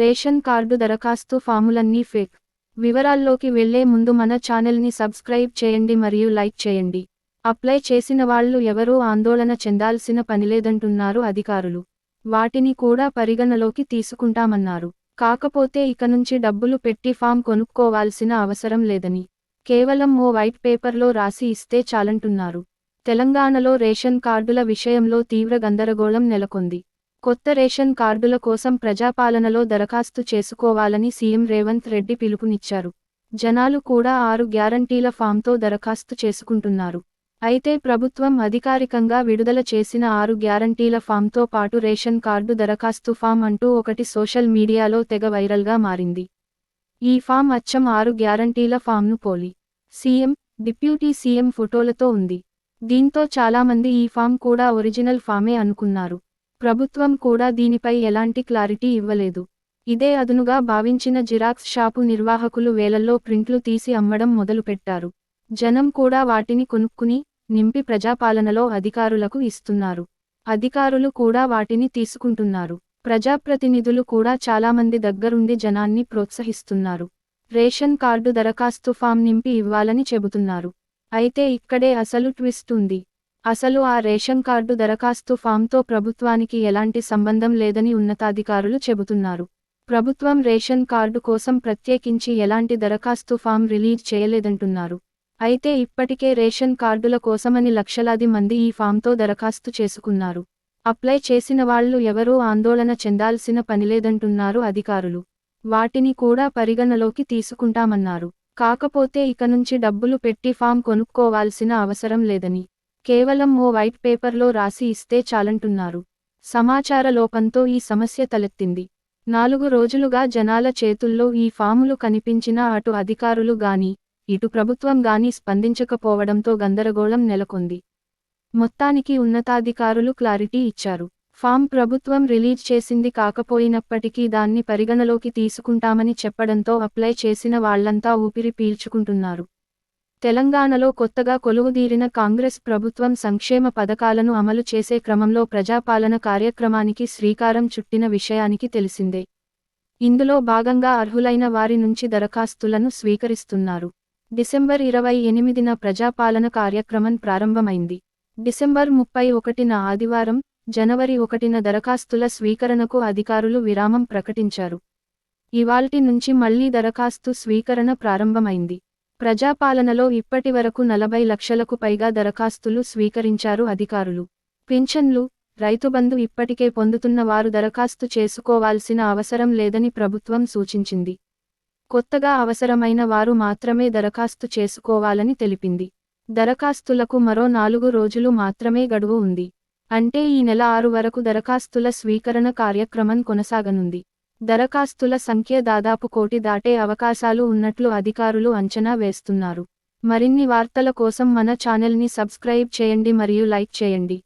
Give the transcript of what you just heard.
Ration card దరఖాస్తు ఫాములన్నీ fake. వివరాల్లోకి వెళ్ళే ముందు మన ఛానల్ని సబ్స్క్రైబ్ చేయండి మరియు లైక్ చేయండి. అప్లై చేసిన వాళ్ళు ఎవరూ ఆందోళన చెందాల్సిన పనిలేదంటున్నారు అధికారులు. వాటిని కూడా పరిగణలోకి తీసుకుంటామన్నారు. కాకపోతే ఇక నుంచి డబ్బులు పెట్టి ఫామ్ కొనుక్కోవాల్సిన అవసరం లేదని. కేవలం ఓ వైట్ పేపర్లో రాసి ఇస్తే చాలంటున్నారు. తెలంగాణలో రేషన్ కార్డుల విషయంలో తీవ్ర గందరగోళం నెలకొంది. కొత్త రేషన్ కార్డుల కోసం ప్రజాపాలనలో దరఖాస్తు చేసుకోవాలని సీఎం రేవంత్ రెడ్డి పిలుపునిచ్చారు. జనాలు కూడా ఆరు గ్యారంటీల ఫామ్తో దరఖాస్తు చేసుకుంటున్నారు. అయితే ప్రభుత్వం అధికారికంగా విడుదల చేసిన ఆరు గ్యారంటీల ఫామ్తో పాటు రేషన్ కార్డు దరఖాస్తు ఫామ్ అంటూ ఒకటి సోషల్ మీడియాలో తెగ వైరల్గా మారింది. ఈ ఫామ్ అచ్చం ఆరు గ్యారంటీల ఫామ్ను పోలి. సీఎం డిప్యూటీ సీఎం ఫోటోలతో ఉంది. దీంతో చాలామంది ఈ ఫామ్ కూడా ఒరిజినల్ ఫామే అనుకున్నారు. ప్రభుత్వం కూడా దీనిపై ఎలాంటి క్లారిటీ ఇవ్వలేదు. ఇదే అదునుగా భావించిన జిరాక్స్ షాపు నిర్వాహకులు వేలల్లో ప్రింట్లు తీసి అమ్మడం మొదలుపెట్టారు. జనం కూడా వాటిని కొనుక్కుని నింపి ప్రజాపాలనలో అధికారులకు ఇస్తున్నారు. అధికారులు కూడా వాటిని తీసుకుంటున్నారు. ప్రజాప్రతినిధులు కూడా చాలామంది దగ్గరుండి జనాన్ని ప్రోత్సహిస్తున్నారు. రేషన్ కార్డు దరఖాస్తు ఫామ్ నింపి ఇవ్వాలని చెబుతున్నారు. అయితే ఇక్కడే అసలు ట్విస్ట్ ఉంది. అసలు ఆ రేషన్ కార్డు దరఖాస్తు ఫామ్తో ప్రభుత్వానికి ఎలాంటి సంబంధం లేదని ఉన్నతాధికారులు చెబుతున్నారు. ప్రభుత్వం రేషన్ కార్డు కోసం ప్రత్యేకించి ఎలాంటి దరఖాస్తు ఫామ్ రిలీజ్ చేయలేదంటున్నారు. అయితే ఇప్పటికే రేషన్ కార్డుల కోసమని లక్షలాది మంది ఈ ఫామ్తో దరఖాస్తు చేసుకున్నారు. అప్లై చేసిన వాళ్ళు ఎవరూ ఆందోళన చెందాల్సిన పనిలేదంటున్నారు అధికారులు. వాటిని కూడా పరిగణలోకి తీసుకుంటామన్నారు. కాకపోతే ఇక నుంచి డబ్బులు పెట్టి ఫామ్ కొనుక్కోవాల్సిన అవసరం లేదని కేవలం ఓ వైట్ పేపర్లో రాసి ఇస్తే చాలంటున్నారు. సమాచార లోపంతో ఈ సమస్య తలెత్తింది. నాలుగు రోజులుగా జనాల చేతుల్లో ఈ ఫాములు కనిపించినా అటు అధికారులు గాని ఇటు ప్రభుత్వం గాని స్పందించకపోవడంతో గందరగోళం నెలకొంది. మొత్తానికి ఉన్నతాధికారులు క్లారిటీ ఇచ్చారు. ఫామ్ ప్రభుత్వం రిలీజ్ చేసింది కాకపోయినప్పటికీ దాన్ని పరిగణలోకి తీసుకుంటామని చెప్పడంతో అప్లై చేసిన వాళ్ళంతా ఊపిరి పీల్చుకుంటున్నారు. తెలంగాణలో కొత్తగా కొలువుదీరిన కాంగ్రెస్ ప్రభుత్వం సంక్షేమ పథకాలను అమలు చేసే క్రమంలో ప్రజాపాలన కార్యక్రమానికి శ్రీకారం చుట్టిన విషయానికి తెలిసిందే. ఇందులో భాగంగా అర్హులైన వారి నుంచి దరఖాస్తులను స్వీకరిస్తున్నారు. డిసెంబర్ ఇరవై ఎనిమిదిన ప్రజాపాలన కార్యక్రమం ప్రారంభమైంది. డిసెంబర్ ముప్పై ఒకటిన ఆదివారం జనవరి ఒకటిన దరఖాస్తుల స్వీకరణకు అధికారులు విరామం ప్రకటించారు. ఇవాల్టి నుంచి మళ్ళీ దరఖాస్తు స్వీకరణ ప్రారంభమైంది. ప్రజాపాలనలో ఇప్పటివరకు నలభై లక్షలకు పైగా దరఖాస్తులు స్వీకరించారు అధికారులు. పింఛన్లు రైతుబంధు ఇప్పటికే పొందుతున్న వారు దరఖాస్తు చేసుకోవాల్సిన అవసరం లేదని ప్రభుత్వం సూచించింది. కొత్తగా అవసరమైన వారు మాత్రమే దరఖాస్తు చేసుకోవాలని తెలిపింది. దరఖాస్తులకు మరో నాలుగు రోజులు మాత్రమే గడువు ఉంది. అంటే ఈ నెల ఆరు వరకు దరఖాస్తుల స్వీకరణ కార్యక్రమం కొనసాగనుంది. దరఖాస్తుల సంఖ్య దాదాపు కోటి దాటే అవకాశాలు ఉన్నట్లు అధికారులు అంచనా వేస్తున్నారు. మరిన్ని వార్తల కోసం మన ఛానల్ని సబ్స్క్రైబ్ చేయండి మరియు లైక్ చేయండి.